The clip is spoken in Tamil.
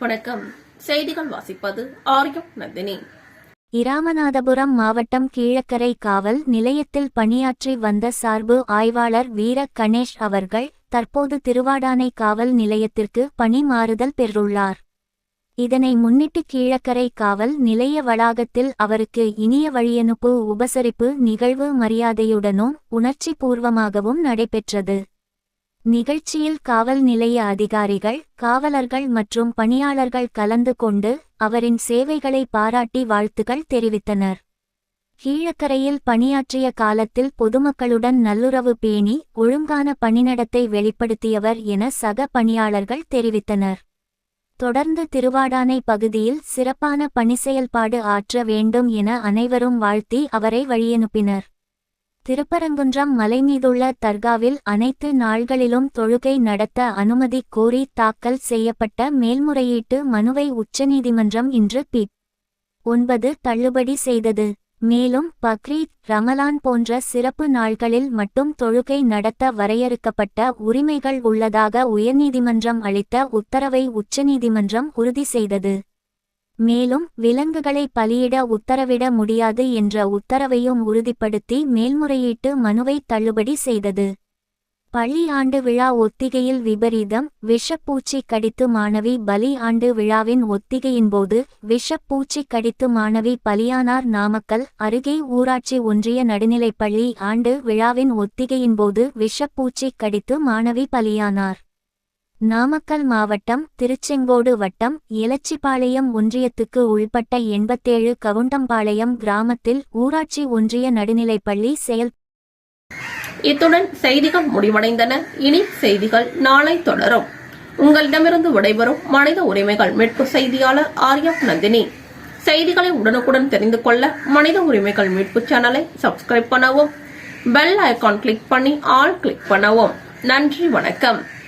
வணக்கம். செய்திகள் வாசிப்பது ஆரியம் நந்தினி. இராமநாதபுரம் மாவட்டம் கீழக்கரை காவல் நிலையத்தில் பணியாற்றி வந்த சார்பு ஆய்வாளர் வீர கணேஷ் அவர்கள் தற்போது திருவாடானை காவல் நிலையத்திற்கு பணி மாறுதல் பெற்றுள்ளார். இதனை முன்னிட்டு கீழக்கரை காவல் நிலைய வளாகத்தில் அவருக்கு இனிய வழியனுப்பு உபசரிப்பு நிகழ்வு மரியாதையுடனும் உணர்ச்சி பூர்வமாகவும் நடைபெற்றது. நிகழ்ச்சியில் காவல் நிலைய அதிகாரிகள் காவலர்கள் மற்றும் பணியாளர்கள் கலந்து கொண்டு அவரின் சேவைகளை பாராட்டி வாழ்த்துகள் தெரிவித்தனர். கீழக்கரையில் பணியாற்றிய காலத்தில் பொதுமக்களுடன் நல்லுறவு பேணி ஒழுங்கான பணிநடத்தை வெளிப்படுத்தியவர் என சக பணியாளர்கள் தெரிவித்தனர். தொடர்ந்து திருவாடானை பகுதியில் சிறப்பான பணி செயல்பாடு ஆற்ற வேண்டும் என அனைவரும் வாழ்த்தி அவரை வழியனுப்பினர். திருப்பரங்குன்றம் மலைமீதுள்ள தர்காவில் அனைத்து நாள்களிலும் தொழுகை நடத்த அனுமதி கோரி தாக்கல் செய்யப்பட்ட மேல்முறையீட்டு மனுவை உச்சநீதிமன்றம் இன்று பி ஒன்பது தள்ளுபடி செய்தது. மேலும் பக்ரீத் ரமலான் போன்ற சிறப்பு நாள்களில் மட்டும் தொழுகை நடத்த வரையறுக்கப்பட்ட உரிமைகள் உள்ளதாக உயர்நீதிமன்றம் அளித்த உத்தரவை உச்சநீதிமன்றம் உறுதி செய்தது. மேலும் விலங்குகளை பலியிட உத்தரவிட முடியாது என்ற உத்தரவையும் உறுதிப்படுத்தி மேல்முறையீட்டு மனுவை தள்ளுபடி செய்தது. பள்ளி ஆண்டு விழா ஒத்திகையில் விபரீதம் விஷப்பூச்சி கடித்து மாணவி பலி ஆண்டு விழாவின் ஒத்திகையின்போது விஷப்பூச்சி கடித்து மாணவி பலியானார் நாமக்கல் அருகே ஊராட்சி ஒன்றிய நடுநிலைப்பள்ளி ஆண்டு விழாவின் ஒத்திகையின்போது விஷப்பூச்சி கடித்து மாணவி பலியானார். நாமக்கல் மாவட்டம் திருச்செங்கோடு வட்டம் எலச்சிபாளையம் ஒன்றியத்துக்கு உள்பட்ட எண்பத்தேழு கவுண்டம்பாளையம் கிராமத்தில் ஊராட்சி ஒன்றிய நடுநிலைப்பள்ளி செயல் இத்துடன் செய்திகள் முடிவடைந்தன. இனி செய்திகள் நாளை தொடரும். உங்களிடமிருந்து விடைபெறும் மனித உரிமைகள் மீட்பு செய்தியாளர் ஆர்யா நந்தினி. செய்திகளை உடனுக்குடன் தெரிந்து கொள்ள மனித உரிமைகள் மீட்பு சேனலை சப்ஸ்கிரைப் பண்ணவும் பெல் ஐகான் கிளிக் பண்ணி ஆல் கிளிக் பண்ணவும். நன்றி வணக்கம்.